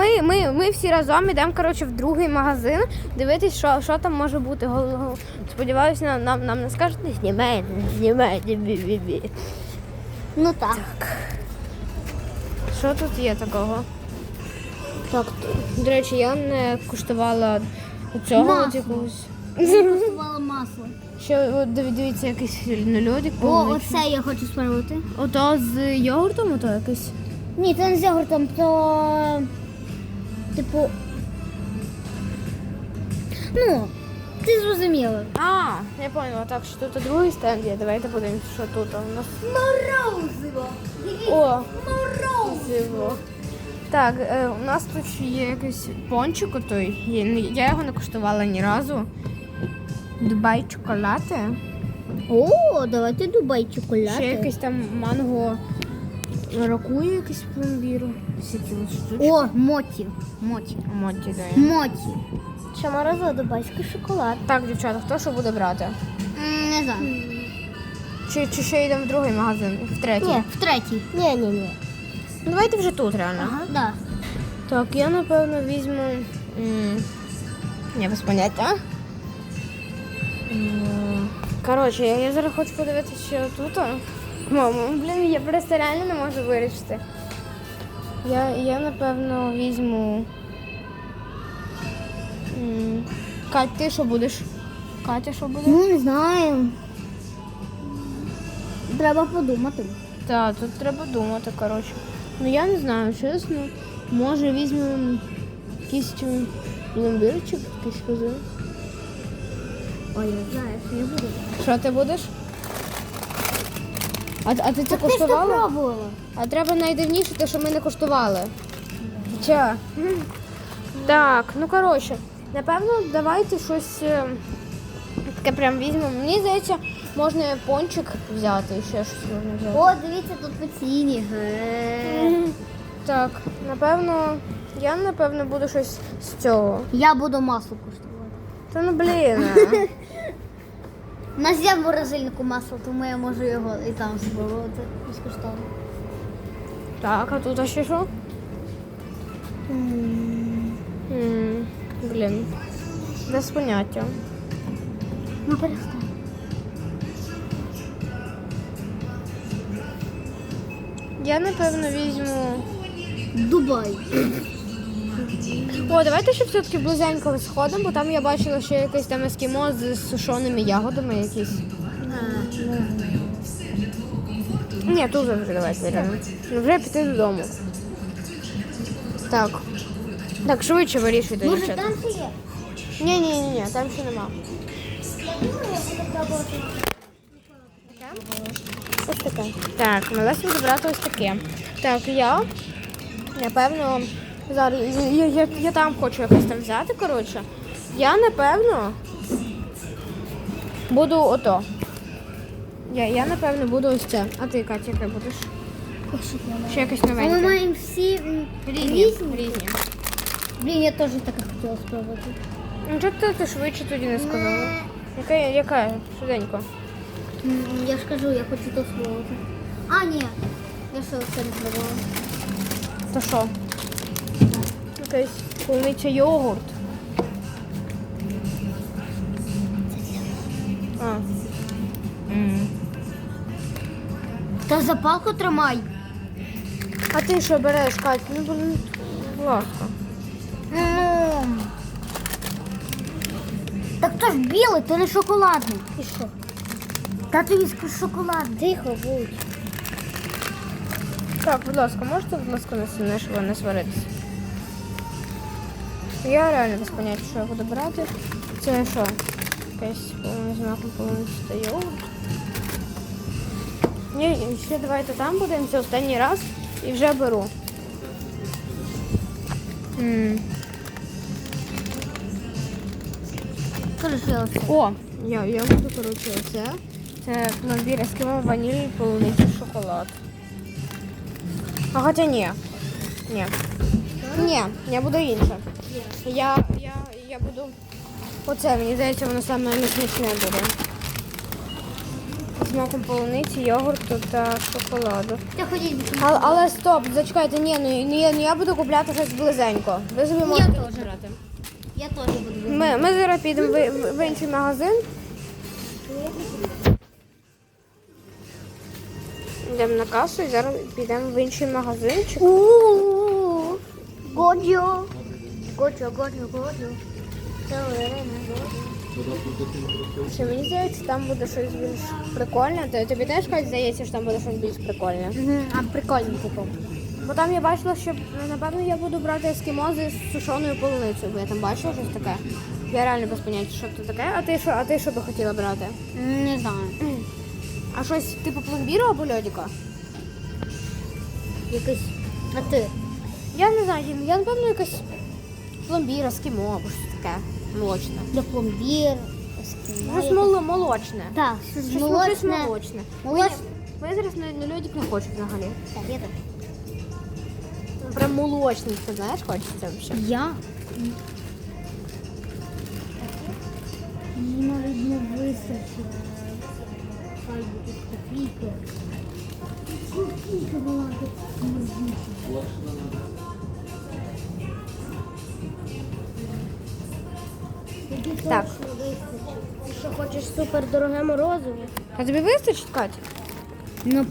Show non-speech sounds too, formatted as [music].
ми, ми, ми всі разом йдемо коротше, в другий магазин дивитись, що, що там може бути. Сподіваюся, нам, нам, нам не скажуть, не знімайте, не знімайте, бі-бі-бі. Ну так. Що тут є такого? Так, до речі, я не куштувала цього Масло. якогось. [laughs] Я куштувала масло. Ще от, дивіться, якийсь льодик О, полуничний. оце я хочу спробувати. Ото з йогуртом, ото якийсь. Ні, це не з йогуртом, то типу. Ну, ти зрозуміла. А, я поняла, так що тут другий стенд є. Давайте подивимося, що тут у нас. Морозиво! О, Морозиво! Так, е, у нас тут ще є якийсь пончик отой. Я, його не куштувала ні разу. Дубай чоколади. О, давайте Дубай чоколяд. Ще якийсь там манго ракує якийсь пломбір. О, моті. Моті. Моді дає. Моті. Ще морозиво дубайський шоколад. Так, дівчата, хто що буде брати? М, Не знаю. Чи, чи ще йдемо в другий магазин, в третій? Ні, в третій. Ні, ні, ні. Ну, давайте вже тут реально. Ага. Да. Так, я напевно візьму. м, Я без поняття. М, Коротше, я, я зараз хочу подивитися, що тут. Мамо, блін, я просто реально не можу вирішити. Я, я напевно візьму. м, Кать, ти що будеш? Катя, що буде? Ну, не знаю. Треба подумати. Так, тут треба думати, коротше. Ну я не знаю, чесно. Може візьмемо якийсь м, пломбірчик, якийсь козин. Ой, я знаю, що я буду. Що ти будеш? А, а ти це Так ти ж куштувала? пробувала. А треба найдивніше те, що ми не куштували. Ча? Так, ну коротше, напевно, давайте щось е, таке прям візьмемо. Мені здається, можна пончик взяти і ще щось можна взяти. О, дивіться, тут пеціні. Так, напевно, я напевно буду щось з цього. Я буду масло куштувати. Та ну блін. [laughs] У нас є в морозильнику масло, тому я можу його і там спробувати безкоштовно. Так, а тут ще що? М, Блін. Без поняття. Ну перестань. Я напевно візьму. Дубай. О, давайте ще все-таки близенько сходимо, бо там я бачила, що якийсь там ескімо з сушеними ягодами якісь. Ні, тут вже давайте беремо. Вже піти додому. Так. Так, швидше вирішуйте, Може дівчата. там ще є? Ні, ні, ні, ні, там ще нема. Ось таке. Так, малесенько брати ось таке. Так, я, напевно, зараз я, я, я там хочу якось там взяти, коротше. Я, напевно, буду ото. Я, я напевно, буду ось це. А ти, Катя, яке будеш? Ще якесь А ми маємо всі Різні. різні. Блін, я теж таке хотіла спробувати. Ну, чого ти, ти швидше тоді не сказала? Яка, яка? Швиденько. Я ж кажу, я хочу то спробувати. А, ні. Я ще це не спробувала. То що? Якийсь полуниця йогурт. А. М. Та запалку тримай. А ти що береш, Кать? Ну, блін, будь ласка. Ну. Так то ж білий, то не шоколадний. І що? Та тобі шоколадний. Тихо будь. Так, будь ласка, можете, будь ласка, не щоб не сваритися? Я реально без поняття, що я буду брати. Це що? Якась повний знаком полуниця йогурт. Ні, ще давайте там будемо, це останній раз і вже беру. Оце. О, я, я буду, коротше, оце. Це пломбір ескимо ваніль полуниця шоколад. А хоча ні. Ні. Ні, я буду інше. Я, я, я буду. Оце, мені здається, воно саме найсмачне буде. смаком полуниці, йогурту та шоколаду. Ти ходіть. Але, але стоп, зачекайте, ні, ну, я, ну я буду купляти щось близенько. Ви собі можете теж. Я теж буду. Ми, ми зараз підемо в, в, в інший магазин. Йдемо на касу і зараз підемо в інший магазинчик. Годжо. Це Олена, годжо. Чи мені здається, там буде щось більш прикольне. Т- Тобі теж Кать, здається, що там буде щось більш прикольне. А прикольно, типу. Бо там я бачила, що напевно я буду брати ескімози з сушеною полуницею, бо я там бачила щось таке. Я реально без поняття, що це таке. А ти що, а ти що би хотіла брати? Не знаю. А щось типу пломбіру або льодіка? Якийсь. А ти? Я не знаю, я напевно якась пломбір, ескімо або щось таке молочне. Для пломбір. Щось мол- молочне. Так, щось Щось, щось молочне. молочне. Молоч... Я зараз на, на льодик не хочу взагалі. Так, я так. Прям молочний, ти знаєш, хочеться взагалі. Я? Їй навіть не вистачило. Хай буде копійки. Копійка була Так. Ти що хочеш супер дороге морозиво? А тобі вистачить, Катя? Ну,